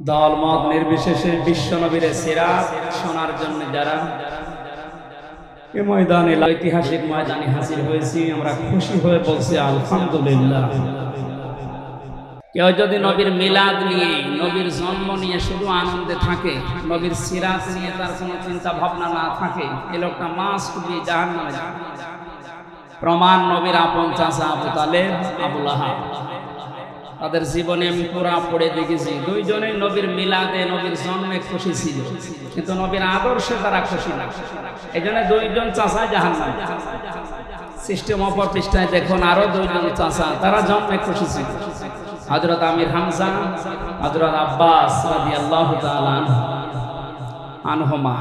দল মত নির্বিশেষে বিশ্ব নবীরে সিরাত শোনার জন্য যারা এ ময়দানে ঐতিহাসিক ময়দানে হাজির হয়েছি, আমরা খুশি হয়ে বলছি, আলহামদুলিল্লাহ। কেউ যদি নবীর মিলাদ নিয়ে, নবীর জন্ম নিয়ে শুধু আনন্দে থাকে, নবীর সিরাত নিয়ে তার কোনো চিন্তা ভাবনা না থাকে, এ লোকটা মাস খুবই জাহান প্রমাণ নবীর আপন চাষা আবু তালেব আবুল আহাব তাদের জীবনে আমি পুরা পড়ে দেখেছি। দুইজনে নবীর মিলাদে নবীর জন্মে খুশি ছিল। কিন্তু নবীর আদর্শে তারা খুশি না। এই জন্য দুইজন চাষায় জাহান সিস্টেম অপর পৃষ্ঠায় দেখুন, আরও দুইজন চাষা তারা জন্মে খুশি ছিল। হজরত আমির হামজা হজরত আব্বাস আনহমা।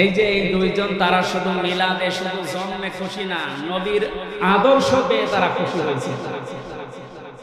এই যে এই দুইজন তারা শুধু মিলাদে, শুধু জন্মে খুশি না, নবীর আদর্শ পেয়ে তারা খুশি হয়েছে।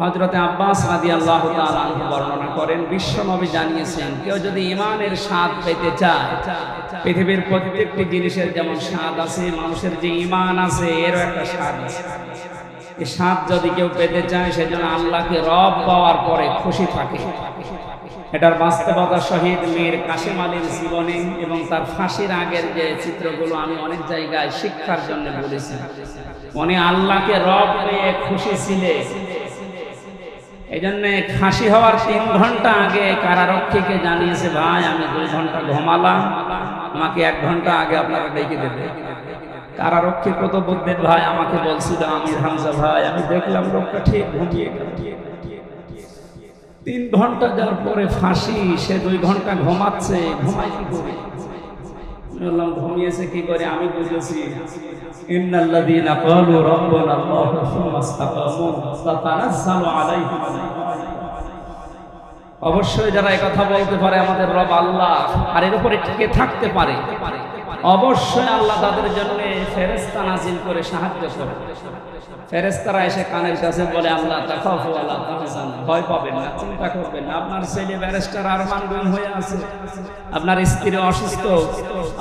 হজরতে আব্বাস রাদি আল্লাহ বর্ণনা করেন বিশ্ব নবী জানিয়েছেন, কেউ যদি ইমানের স্বাদ পেতে চায়, পৃথিবীর প্রত্যেকটি জিনিসের যেমন স্বাদ আছে, মানুষের যে ইমান আছে, এরও একটা স্বাদ আছে। এই স্বাদ যদি কেউ পেতে চায়, সেজন্য আল্লাহকে রব পাওয়ার পরে খুশি থাকে। এটার বাস্তবতা শহীদ মীর কাশেম আলীর জীবনে এবং তার ফাঁসির আগের যে চিত্রগুলো আমি অনেক জায়গায় শিক্ষার জন্য বলেছি। উনি আল্লাহকে রব পেয়ে খুশি ছিলেন। এই জন্য খাসি হওয়ার তিন ঘণ্টা আগে কারারক্ষীকে জানিয়েছে, ভাই, আমি দুই ঘণ্টা ঘুমালাম। আমাকে এক ঘণ্টা আগে আপনারা ডেকে দেবে। কারারক্ষী কত বুদ্ধের, ভাই, আমাকে বলছিল আমি হামজা, ভাই, আমি দেখলাম লোকটা ঠিক ঘুমিয়ে তিন ঘণ্টা যাওয়ার পরে ফাঁসি, সে দুই ঘণ্টা ঘুমাচ্ছে ঘুমাই করে? বললাম ঘুমিয়েছে কি করে? আমি বুঝেছি। ইন্নাল্লাযীনা ক্বালু রাব্বানা ইসতাকামু আলাইহিম। অবশ্যই যারা কথা বলতে পারে, আমাদের রব আল্লাহ আর এর উপরে টিকে থাকতে পারে। অবশ্যই আল্লাহ তাদের জন্য ফেরেস্তা নাজিল করে সাহায্য করে ফেরেস্তারা এসে কানের কাছে বলে, আল্লাহ তাহসান ভয় পাবেন না, চিন্তা করবেন আপনার ছেলে ব্যারিস্টার আরমান গুম হয়ে আছে। আপনার স্ত্রী অসুস্থ।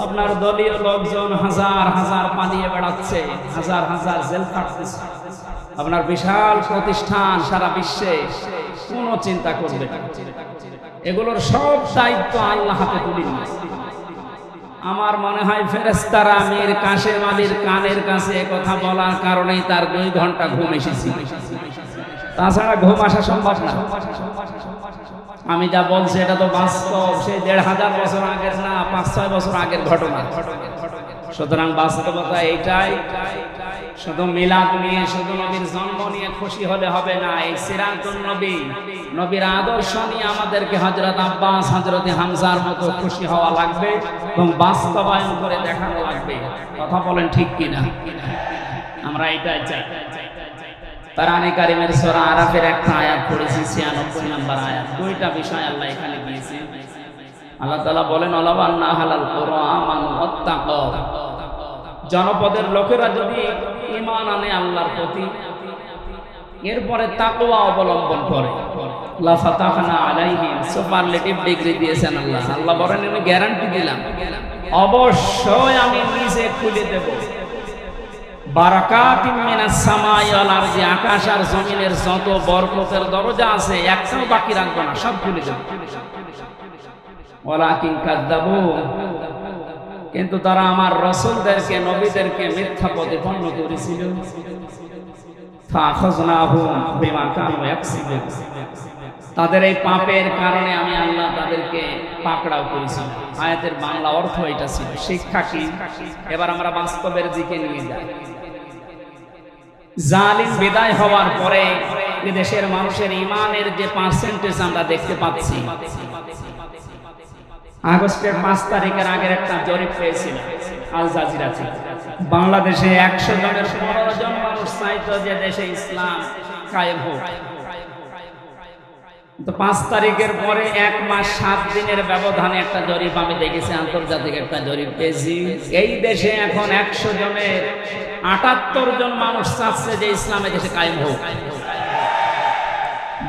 আপনার দলীয় লোকজন হাজার হাজার পালিয়ে বেড়াচ্ছে। হাজার হাজার জেল কাটতেছে। আপনার বিশাল প্রতিষ্ঠান সারা বিশ্বে কোনো চিন্তা করবে এগুলোর সব দায়িত্ব আল্লাহ হাতে তুলে নিয়েছে। আমার মনে হয় ফেরেস্তারা মীর কাশেম আলীর কানের কাছে কথা বলার কারণেই তার দুই ঘণ্টা ঘুম এসেছি। তাছাড়া ঘুম আসা সম্ভব না। আমি যা বলছি এটা তো বাস্তব, সেই দেড় হাজার বছর আগের না, পাঁচ ছয় বছর আগের ঘটনা। সুতরাং বাস্তবতা এইটাই। শুধু মিলাদ নিয়ে, শুধু নবীর জন্ম নিয়ে খুশি হলে হবে না। এই সিরাতুল নবী, নবীর আদর্শ নিয়ে আমাদেরকে হজরত আব্বাস হজরত হামজার মতো খুশি হওয়া লাগবে এবং বাস্তবায়ন করে দেখানো লাগবে। কথা বলেন ঠিক কিনা? আমরা এটাই চাই। তারানি কারিমের সোরা আরাফের একটা আয়াত পড়েছি, ছিয়ানব্বই নাম্বার আয়াত। দুইটা বিষয় আল্লাহ এখানে দিয়েছে আল্লাহ তালা বলেন অলাবান্না হালাল কোরআন অত্যাক জনপদের লোকেরা যদি ইমান আনে আল্লাহর প্রতি, এরপরে তাকওয়া অবলম্বন করে। আল্লাহ। আল্লাহ গ্যারান্টি অবশ্যই আমি নিজে খুলে আকাশ আর জমিনের যত বরকতের দরজা আছে, একটাও বাকি রাখব না, সব খুলে কাযযাবু কিন্তু তারা আমার রসুলদেরকে, নবীদেরকে মিথ্যা প্রতিপন্ন করেছিল। তাদের এই পাপের কারণে আমি আল্লাহ তাদেরকে পাকড়াও করেছি আয়াতের বাংলা অর্থ এটা ছিল। শিক্ষা কি? এবার আমরা বাস্তবের দিকে নিয়ে যাই। জালিম বিদায় হওয়ার পরে দেশের মানুষের ইমানের যে পার্সেন্টেজ আমরা দেখতে পাচ্ছি আগস্টের পাঁচ তারিখের আগের একটা জরিপ পেয়েছিল আল জাজিরা বাংলাদেশে একশো জনের পনেরো জন মানুষ চাইতো যে দেশে ইসলাম কায়েম হোক। তো পাঁচ তারিখের পরে এক মাস সাত দিনের ব্যবধানে একটা জরিপ আমি দেখেছি, আন্তর্জাতিক একটা জরিপ পেয়েছি। এই দেশে এখন একশো জনের আটাত্তর জন মানুষ চাচ্ছে যে ইসলামে দেশে কায়েম হোক।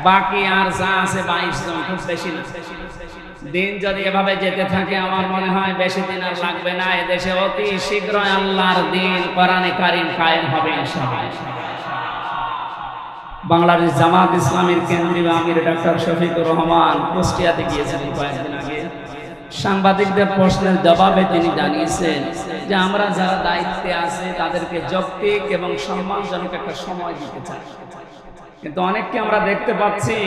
বাকি আর যা আছে বাইশ জন, খুব বেশি না। দিন যদি এভাবে যেতে থাকে, আমার মনে হয় বেশি দিন আর লাগবে না। এদেশে অতি শীঘ্র আল্লাহর দিন, কোরআনে কারিম কায়েম হবে বাংলাদেশ জামাত ইসলামের কেন্দ্রীয় আমির ডক্টর শফিকুর রহমান কুষ্টিয়াতে গিয়েছিলেন কয়েকদিন আগে। সাংবাদিকদের প্রশ্নের জবাবে তিনি জানিয়েছেন যে, আমরা যারা দায়িত্বে আছে, তাদেরকে যৌক্তিক এবং সম্মানজনক একটা সময় দিতে চাই। কিন্তু অনেককে আমরা দেখতে পাচ্ছি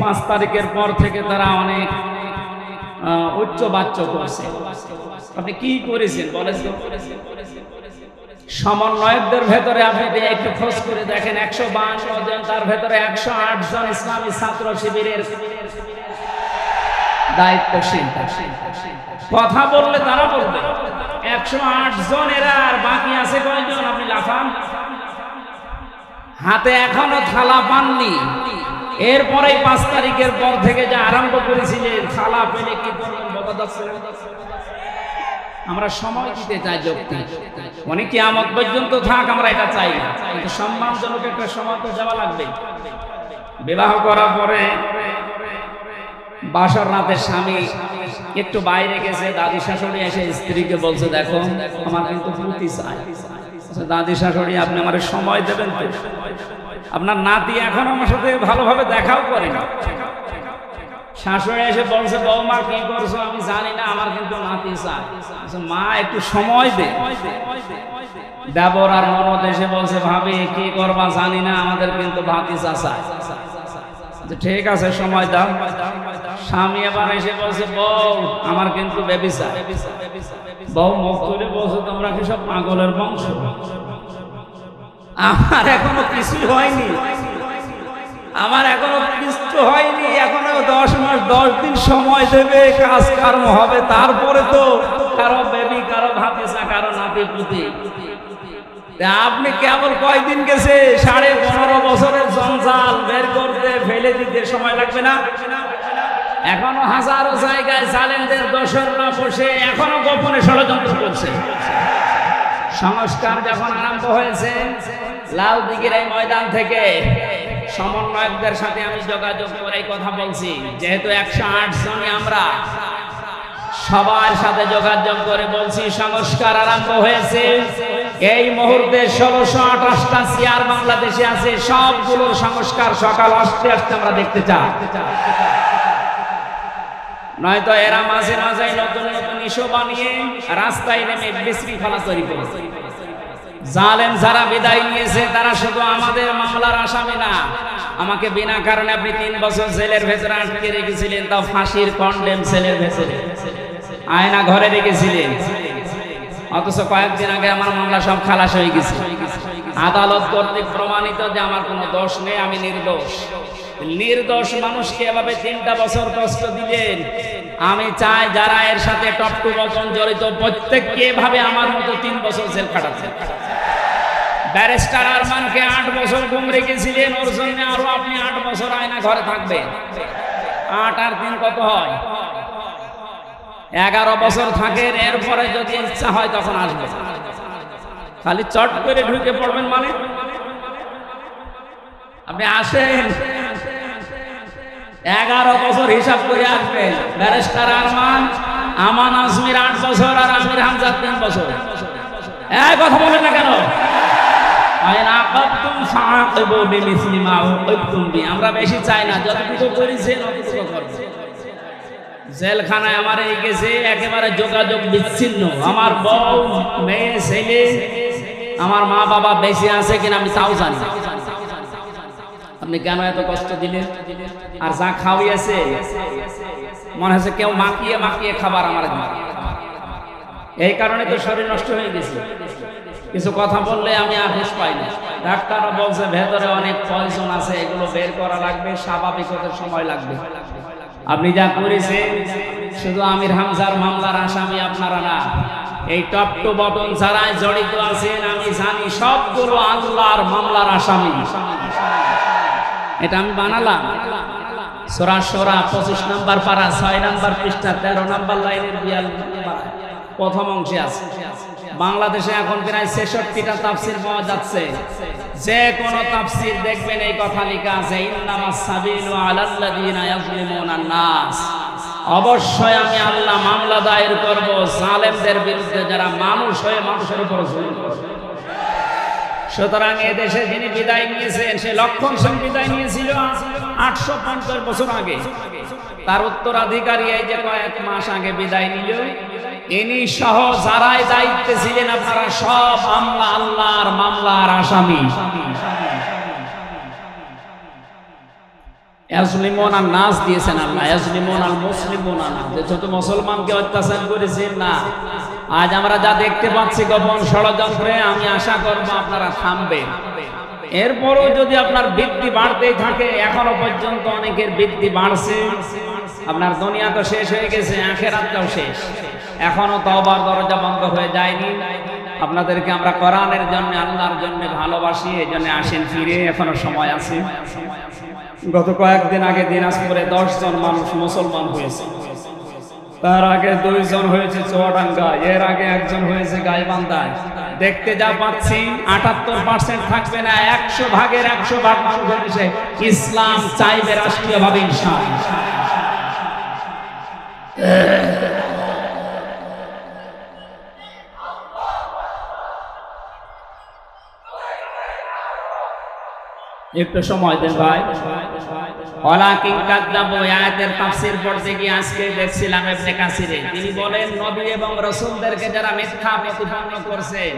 পাঁচ তারিখের পর থেকে তারা অনেক উচ্চ বাচ্চ করছে আপনি কি করেছেন বলেন সমন্বয়কদের ভেতরে আপনি একটু খোঁজ করে দেখেন, একশো বান্ন জন, তার ভেতরে একশো আট জন ইসলামী ছাত্র শিবিরের দায়িত্বশীল। কথা বললে তারা বলবে। একশো আট জন, এরা আর বাকি আছে কয়জন? আপনি লাফান। হাতে এখনও থালা পাননি। এরপরে পাঁচ তারিখের পর থেকে যে আরম্ভ করেছিলেন থালা পেলে কি করবেন? আমরা সময় দিতে চাই যুক্তি অনেক কিয়ামত পর্যন্ত থাক, আমরা এটা চাই না। কিন্তু সম্মানজনক একটা সময় তো দেওয়া লাগবে। বিবাহ করার পরে বাসর রাতের স্বামী একটু বাইরে গেছে, দাদি শাশুড়ি এসে স্ত্রীকে বলছে, দেখো, আমার কিন্তু পুঁতি চাই। বলছে, দাদি শাশুড়ি আপনি আমার সময় দেবেন তো। আপনার নাতি এখন আমার সাথে ভালোভাবে দেখাও করে না। শাশুড়ি এসে বলছে কি করছ? আমি জানি না আমার কিন্তু নাতি মা একটু সময় দে। দেবর আর এসে বলছে ভাবি কি করবা জানি না আমাদের কিন্তু চাই ঠিক আছে সময় দাও। স্বামী আবার এসে বলছে বউ আমার কিন্তু বউ মুখ তুলে বলছে তোমরা কি সব পাগলের বংশ? আমার এখনও কিছুই হয়নি। আমার এখনও কিছু হয়নি, এখনও দশ মাস, দশ দিন সময় দেবে কাজ কর্ম হবে, তারপরে তো কারও বেবি, কারও ভাতিসা কারও নাতি পুতি আপনি কেবল কয়দিন গেছে? সাড়ে পনেরো বছরের জঞ্জাল বের করতে ফেলে দিতে সময় লাগবে না? এখনও হাজারো জায়গায় চ্যালেঞ্জের দোসররা বসে এখনও গোপনে ষড়যন্ত্র করছে। সংস্কার যখন আরম্ভ হয়েছে, লাল দিঘির এই ময়দান থেকে সমন্বয়কদের সাথে আমি যোগাযোগ করে কথা বলছি। যেহেতু একশো আট জনই আমরা, সবার সাথে যোগাযোগ করে বলছি, সংস্কার আরম্ভ হয়েছে। এই মুহূর্তে ষোলোশো আঠাশটা চেয়ার বাংলাদেশে আছে, সবগুলোর সংস্কার সকাল আসতে আসতে আমরা দেখতে চাই। নয়তো এরা মাঝে মাঝে নতুন নতুন ইস্যু বানিয়ে রাস্তায় নেমে বিশৃঙ্খলা তৈরি করে জালেম যারা বিদায় নিয়েছে, তারা শুধু আমাদের মামলার আসামি না, আমাকে বিনা কারণে আপনি তিন বছর জেলের ভেতরে আটকে রেখেছিলেন, তাও ফাঁসির কন্ডেম সেলের ভেতরে। আয়না ঘরে রেখেছিলেন। অথচ কয়েকদিন আগে আমার মামলা সব খালাস হয়ে গেছে। আদালত কর্তৃক প্রমাণিত যে আমার কোনো দোষ নেই, আমি নির্দোষ। নির্দোষ মানুষকে এভাবে তিনটা বছর কষ্ট দিলেন। আমি চাই যারা এর সাথে টপটু বচন জড়িত, প্রত্যেককে এভাবে আমার মতো তিন বছর জেল খাটাচ্ছে ব্যারিস্টার আরমানকে আট বছর গুম রেখেছিলেন ওর জন্য আরও আপনি আট বছর আয়না ঘরে থাকবেন। আট আর তিন কত হয়? এগারো বছর থাকেন, এরপরে যদি ইচ্ছা হয় তখন আসবে খালি চট করে ঢুকে পড়বেন মানে? আপনি আসেন। এগারো বছর হিসাব করে আসবেন। ব্যারিস্টার আরমান, আমান আজমির আট বছর আর আমির হামজাদ তিন বছর। এক কথা বলেন না কেন? আমার বউ, মেয়ে, ছেলে, আমার মা বাবা বেশি আছে কিনা আমি তাও জানি না। আপনি কেন এত কষ্ট দিলেন? আর যা খাওয়াইছে মনে হচ্ছে কেউ মাখিয়ে মাখিয়ে খাবার আমার এই কারণে তো শরীর নষ্ট হয়ে গেছে। কিছু কথা বললে আমি আর হুঁশ পাই না। ডাক্তারও বলছে, ভেতরে অনেক পয়জন আছে, এগুলো বের করা লাগবে, স্বাভাবিক হতে সময় লাগবে। আপনি যা করেছেন, শুধু আমির হামজার মামলার আসামি আপনারা না, এই টপ টু বটন ছাড়াই জড়িত আছেন, আমি জানি সবগুলো আল্লাহর মামলার আসামি। এটা আমি বানালাম। সোরা সোরা, পঁচিশ নাম্বার পারা ছয় নাম্বার পৃষ্ঠা, তেরো নাম্বার লাইনের বিয়াল প্রথম অংশে আছে। বাংলাদেশে এখন প্রায় ছেষট্টিটা তাফসির পাওয়া যাচ্ছে। যে কোনো তাফসির দেখবেন, এই কথা লেখা আছে সাবিলু আলাল্লাযিনা ইয়াজলিমুনান নাস। অবশ্যই আমি আল্লাহ মামলা দায়ের করব। জালেমদের বিরুদ্ধে যারা মানুষ হয়ে মানুষের উপর জুলুম করে সুতরাং এ দেশে যিনি বিদায় নিয়েছেন সে লক্ষণ সেন বিদায় নিয়েছিল আটশো পঞ্চাশ বছর আগে। তার উত্তরাধিকারী এই যে কয়েক মাস আগে বিদায় নিল। ইনি সহ যারাই দায়িত্বে ছিলেন, আপনারা সব আমলা আল্লাহর মামলার আসামি। দিয়েছেন আল্লাহ যে মুসলমানকে অত্যাচার না? আজ আমরা যা দেখতে পাচ্ছি গোপন ষড়যন্ত্রে, আমি আশা আপনারা এরপরও যদি আপনার বৃদ্ধি বাড়তেই থাকে, এখনও পর্যন্ত অনেকের বৃদ্ধি বাড়ছে। আপনার দুনিয়া তো শেষ হয়ে গেছে, আখেরাতটাও শেষ। এখনও তওবার দরজা বন্ধ হয়ে যায়নি। আপনাদেরকে আমরা কোরআনের জন্য, আল্লাহর জন্য ভালোবাসি এই জন্য আসেন ফিরে, এখনও সময় আছে। গত কয়েকদিন আগে দিনাজপুরে দশ জন মানুষ মুসলমান হয়েছে। তার আগে দুইজন হয়েছে চুয়াডাঙ্গা, এর আগে একজন হয়েছে গাইবান্ধায়। দেখতে যা পাচ্ছি, আটাত্তর পার্সেন্ট থাকবে না, একশো ভাগের একশো ভাগ মানুষ হয়েছে ইসলাম চাইবে রাষ্ট্রীয় ভাবে ইসলাম একটু সময় দেন ভাই। আয়াতের তাফসীর পড়তে গিয়ে আজকে দেখছিলাম ইবনে কাসিরে তিনি বলেন, নবী এবং রাসূলদেরকে যারা মিথ্যা প্রতিপন্ন করছেন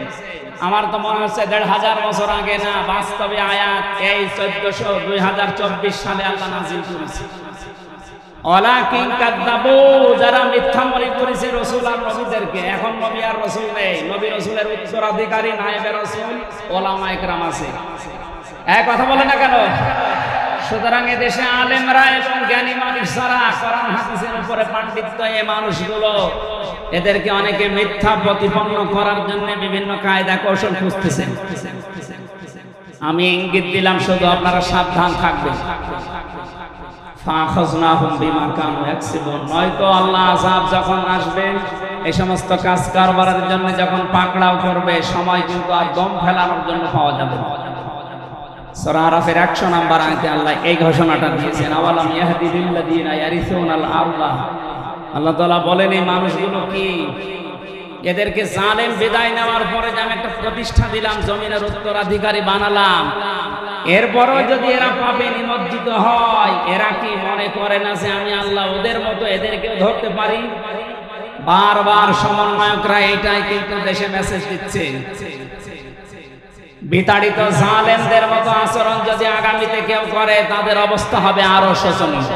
আমার তো মনে হচ্ছে দেড় হাজার বছর আগে না, বাস্তবে আয়াত এই চোদ্দশো দুই হাজার চব্বিশ সালে আল্লাহ নাজিল করেছে। ওয়ালাকিন যারা মিথ্যা মনে করেছে রাসূল আর নবীদেরকে, এখন নবী আর রাসূল নেই। নবী রাসূলের উত্তরাধিকারী, নায়েবে রাসূল ওলামা ইকরাম আছে। কথা বলে না কেন? সুতরাং দেশে আলেমরা এবং জ্ঞানী মানুষ হাদিসের উপরে পাণ্ডিত্য এই মানুষগুলো। এদেরকে অনেকে মিথ্যা প্রতিপন্ন করার জন্য বিভিন্ন কায়দা কৌশল খুঁজতেছেন। আমি ইঙ্গিত দিলাম শুধু আপনারা সাবধান থাকবেন। নয়তো আল্লাহ যখন আসবে, এই সমস্ত কাজ কারবারের জন্য যখন পাকড়াও করবে, সময় কিন্তু আর দম ফেলানোর জন্য পাওয়া যাবে না। সূরা আরাফের 100 নাম্বার আয়াতে আল্লাহ এই ঘোষণাটা দিয়েছেন আল্লাহ তাআলা বলেন, এই মানুষগুলো কি এদেরকে বিদায় নেওয়ার পরে যে আমি একটা প্রতিষ্ঠা দিলাম, জমিনের উত্তরাধিকারী বানালাম? এরপরও যদি এরা পাবে নিমজ্জিত হয়, এরা কি মনে করে না যে আমি আল্লাহ ওদের মতো এদেরকেও ধরতে পারি? বারবার সমন্বয়করা এটাই কিন্তু দেশে মেসেজ দিচ্ছে। বিতাড়িত জালেমদের মতো আচরণ যদি আগামীতে কেউ করে, তাদের অবস্থা হবে আরও শোচনীয়।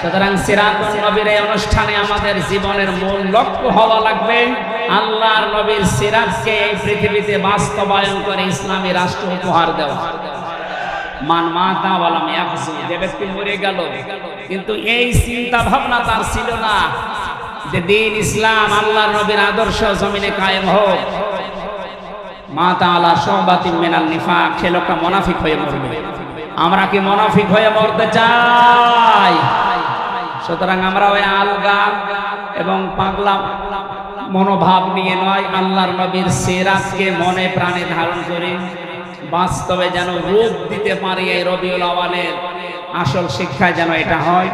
সুতরাং সিরাতুল নবীর এই অনুষ্ঠানে আমাদের জীবনের মূল লক্ষ্য হওয়া লাগবে, আল্লাহর নবীর সিরাজকে এই পৃথিবীতে বাস্তবায়ন করে ইসলামী রাষ্ট্র উপহার দেওয়া। মান মাতা বলাম যে ব্যক্তি মরে গেল, কিন্তু এই চিন্তা ভাবনা তার ছিল না যে দিন ইসলাম আল্লাহর নবীর আদর্শ জমিনে কায়েম হোক। মা তাআলা সহবাতি মিনাল নিফাক, সে লোকটা মুনাফিক হয়ে মরবে। আমরা কি মুনাফিক হয়ে মরতে চাই? সুতরাং আমরা ওই আলগা এবং পাগলা মনোভাব নিয়ে নয়, আল্লাহর নবীর সিরাজকে মনে প্রাণে ধারণ করে। বাস্তবে যেন রূপ দিতে পারি এই রবিউল আওয়ালের আসল শিক্ষায় যেন এটা হয়।